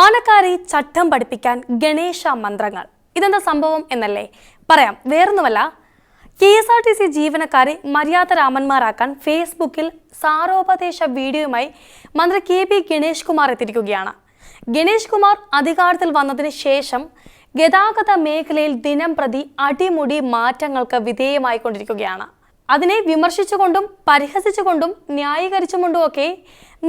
ആനക്കാരെ ചട്ടം പഠിപ്പിക്കാൻ ഗണേശ മന്ത്രങ്ങൾ. ഇതെന്താ സംഭവം എന്നല്ലേ? പറയാം. വേറൊന്നുമല്ല K S R T C ജീവനക്കാരെ മര്യാദ രാമന്മാരാക്കാൻ ഫേസ്ബുക്കിൽ സാരോപദേശ വീഡിയോയുമായി മന്ത്രി കെ പി ഗണേഷ് കുമാർ എത്തിയിരിക്കുകയാണ്. ഗണേഷ് കുമാർ അധികാരത്തിൽ വന്നതിന് ശേഷം ഗതാഗത മേഖലയിൽ ദിനം പ്രതി അടിമുടി മാറ്റങ്ങൾക്ക് വിധേയമായിക്കൊണ്ടിരിക്കുകയാണ്. അതിനെ വിമർശിച്ചുകൊണ്ടും പരിഹസിച്ചുകൊണ്ടും ന്യായീകരിച്ചുകൊണ്ടും ഒക്കെ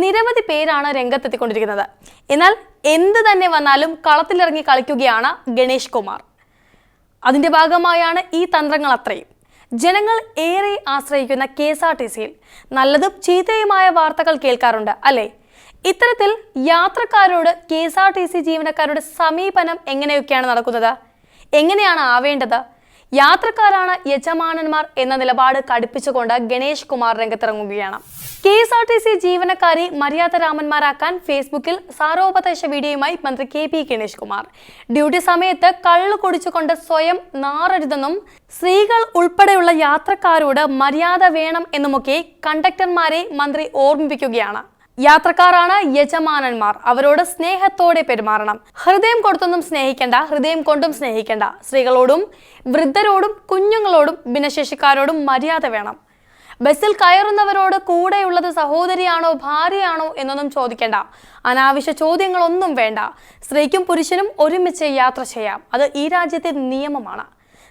നിരവധി പേരാണ് രംഗത്തെത്തിക്കൊണ്ടിരിക്കുന്നത്. എന്നാൽ എന്ത് തന്നെ വന്നാലും കളത്തിലിറങ്ങി കളിക്കുകയാണ് ഗണേഷ് കുമാർ. അതിന്റെ ഭാഗമായാണ് ഈ തന്ത്രങ്ങൾ അത്രയും. ജനങ്ങൾ ഏറെ ആശ്രയിക്കുന്ന കെ എസ് ആർ ടി സിയിൽ നല്ലതും ചീത്തയുമായ വാർത്തകൾ കേൾക്കാറുണ്ട് അല്ലേ? ഇത്തരത്തിൽ യാത്രക്കാരോട് K S R T C ജീവനക്കാരുടെ സമീപനം എങ്ങനെയൊക്കെയാണ് നടക്കുന്നത്? എങ്ങനെയാണ് ആവേണ്ടത്? യാത്രക്കാരാണ് യജമാനന്മാർ എന്ന നിലപാട് കടുപ്പിച്ചുകൊണ്ട് Ganesh Kumar രംഗത്തിറങ്ങുകയാണ്. K S R T C ജീവനക്കാരെ മര്യാദ രാമന്മാരാക്കാൻ ഫേസ്ബുക്കിൽ സാരോപദേശ വീഡിയോയുമായി മന്ത്രി K P Ganesh Kumar. Duty സമയത്ത് കള്ളു കുടിച്ചുകൊണ്ട് സ്വയം നാറരുതെന്നും സ്ത്രീകൾ ഉൾപ്പെടെയുള്ള യാത്രക്കാരോട് മര്യാദ വേണം എന്നുമൊക്കെ കണ്ടക്ടർമാരെ മന്ത്രി ഓർമ്മിപ്പിക്കുകയാണ്. യാത്രക്കാരാണ് യജമാനന്മാർ. അവരോട് സ്നേഹത്തോടെ പെരുമാറണം. ഹൃദയം കൊടുത്തൊന്നും സ്നേഹിക്കേണ്ട ഹൃദയം കൊണ്ടും സ്നേഹിക്കേണ്ട. സ്ത്രീകളോടും വൃദ്ധരോടും കുഞ്ഞുങ്ങളോടും ഭിന്നശേഷിക്കാരോടും മര്യാദ വേണം. ബസ്സിൽ കയറുന്നവരോട് കൂടെയുള്ളത് സഹോദരിയാണോ ഭാര്യയാണോ എന്നൊന്നും ചോദിക്കേണ്ട. അനാവശ്യ ചോദ്യങ്ങളൊന്നും വേണ്ട. സ്ത്രീക്കും പുരുഷനും ഒരുമിച്ച് യാത്ര ചെയ്യാം. അത് ഈ രാജ്യത്തെ നിയമമാണ്.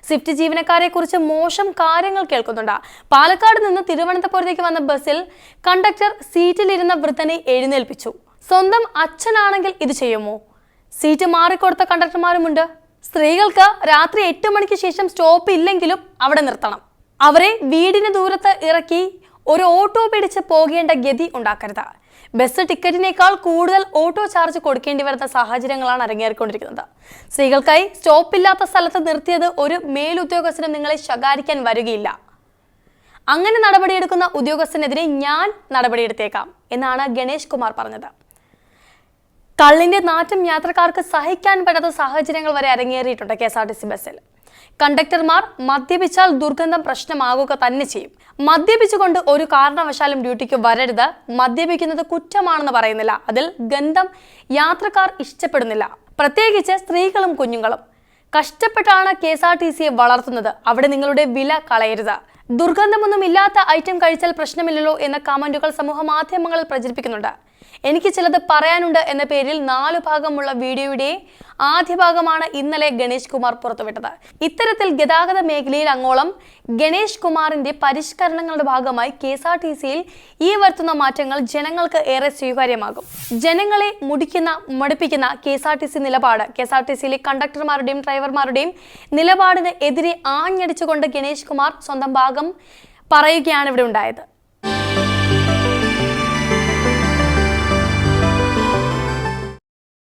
സ്വിഫ്റ്റ് ജീവനക്കാരെ കുറിച്ച് മോശം കാര്യങ്ങൾ കേൾക്കുന്നുണ്ട്. പാലക്കാട് നിന്ന് തിരുവനന്തപുരത്തേക്ക് വന്ന ബസ്സിൽ കണ്ടക്ടർ സീറ്റിലിരുന്ന വൃദ്ധനെ എഴുന്നേൽപ്പിച്ചു. സ്വന്തം അച്ഛനാണെങ്കിൽ ഇത് ചെയ്യുമോ? സീറ്റ് മാറിക്കൊടുത്ത കണ്ടക്ടർമാരുമുണ്ട്. സ്ത്രീകൾക്ക് രാത്രി എട്ട് മണിക്ക് ശേഷം സ്റ്റോപ്പ് ഇല്ലെങ്കിലും അവിടെ നിർത്തണം. അവരെ വീടിന് ദൂരത്ത് ഇറക്കി ഒരു ഓട്ടോ പിടിച്ച് പോകേണ്ട ഗതി ഉണ്ടാക്കരുത്. ബസ് ടിക്കറ്റിനേക്കാൾ കൂടുതൽ ഓട്ടോ ചാർജ് കൊടുക്കേണ്ടി വരുന്ന സാഹചര്യങ്ങളാണ് അരങ്ങേറിക്കൊണ്ടിരിക്കുന്നത്. സ്ത്രീകൾക്കായി സ്റ്റോപ്പില്ലാത്ത സ്ഥലത്ത് നിർത്തിയത് ഒരു മേലുദ്യോഗസ്ഥനും നിങ്ങളെ ശകാരിക്കാൻ വരികയില്ല. അങ്ങനെ നടപടിയെടുക്കുന്ന ഉദ്യോഗസ്ഥനെതിരെ ഞാൻ നടപടിയെടുത്തേക്കാം എന്നാണ് ഗണേഷ് കുമാർ പറഞ്ഞത്. കള്ളിന്റെ നാറ്റം യാത്രക്കാർക്ക് സഹിക്കാൻ പറ്റാത്ത സാഹചര്യങ്ങൾ വരെ അരങ്ങേറിയിട്ടുണ്ട് K S R T C ബസ്സിൽ. കണ്ടക്ടർമാർ മദ്യപിച്ചാൽ ദുർഗന്ധം പ്രശ്നമാകുക തന്നെ ചെയ്യും. മദ്യപിച്ചുകൊണ്ട് ഒരു കാരണവശാലും ഡ്യൂട്ടിക്ക് വരരുത്. മദ്യപിക്കുന്നത് കുറ്റമാണെന്ന് പറയുന്നില്ല. അതിൽ ഗന്ധം യാത്രക്കാർ ഇഷ്ടപ്പെടുന്നില്ല. പ്രത്യേകിച്ച് സ്ത്രീകളും കുഞ്ഞുങ്ങളും. കഷ്ടപ്പെട്ടാണ് കെ എസ് ആർ ടി സിയെ വളർത്തുന്നത്. അവിടെ നിങ്ങളുടെ വില കളയരുത്. ദുർഗന്ധമൊന്നും ഇല്ലാത്ത ഐറ്റം കഴിച്ചാൽ പ്രശ്നമില്ലല്ലോ എന്ന കമന്റുകൾ സമൂഹ മാധ്യമങ്ങളിൽ പ്രചരിപ്പിക്കുന്നുണ്ട്. എനിക്ക് ചിലത് പറയാനുണ്ട് എന്ന പേരിൽ നാലു ഭാഗമുള്ള വീഡിയോയുടെ ആദ്യ ഭാഗമാണ് ഇന്നലെ ഗണേഷ് കുമാർ പുറത്തുവിട്ടത്. ഇത്തരത്തിൽ ഗതാഗത മേഖലയിൽ അങ്ങോളം ഗണേഷ് കുമാറിന്റെ പരിഷ്കരണങ്ങളുടെ ഭാഗമായി കെ എസ് ആർ ടി സിയിൽ ഈ വരുത്തുന്ന മാറ്റങ്ങൾ ജനങ്ങൾക്ക് ഏറെ സ്വീകാര്യമാകും. ജനങ്ങളെ മുടിക്കുന്ന മടുപ്പിക്കുന്ന K S R T C നിലപാട് കെ എസ് ആർ ടി സിയിലെ കണ്ടക്ടർമാരുടെയും ഡ്രൈവർമാരുടെയും നിലപാടിന് എതിരെ ആഞ്ഞടിച്ചുകൊണ്ട് ഗണേഷ് കുമാർ സ്വന്തം ഭാഗം പറയുകയാണ് ഇവിടെ ഉണ്ടായത്.